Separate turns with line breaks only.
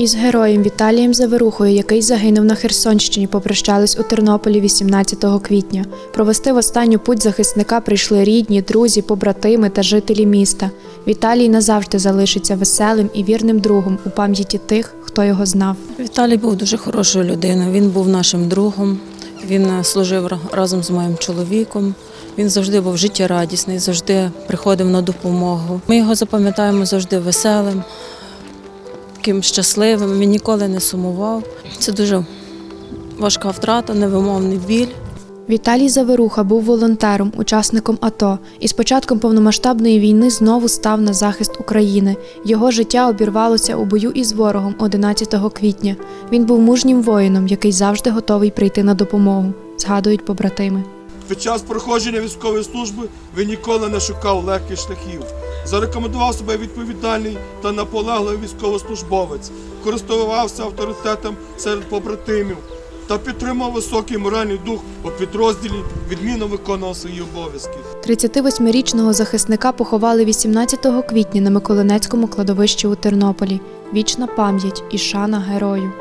Із героєм Віталієм Заверухою, який загинув на Херсонщині, попрощались у Тернополі 18 квітня. Провести в останню путь захисника прийшли рідні, друзі, побратими та жителі міста. Віталій назавжди залишиться веселим і вірним другом у пам'яті тих, хто його знав.
Віталій був дуже хорошою людиною. Він був нашим другом. Він е, служив разом з моїм чоловіком. Він завжди був життєрадісний, завжди приходив на допомогу. Ми його запам'ятаємо завжди веселим, таким щасливим. Він ніколи не сумував. Це дуже важка втрата, невимовний біль.
Віталій Заверуха був волонтером, учасником АТО і з початком повномасштабної війни знову став на захист України. Його життя обірвалося у бою із ворогом 11 квітня. Він був мужнім воїном, який завжди готовий прийти на допомогу, згадують побратими.
Під час проходження військової служби він ніколи не шукав легких шляхів. Зарекомендував себе відповідальний та наполегливий військовослужбовець, користувався авторитетом серед побратимів та підтримав високий моральний дух у підрозділі, відмінно виконував свої обов'язки.
38-річного захисника поховали 18 квітня на Миколинецькому кладовищі у Тернополі. Вічна пам'ять і шана герою.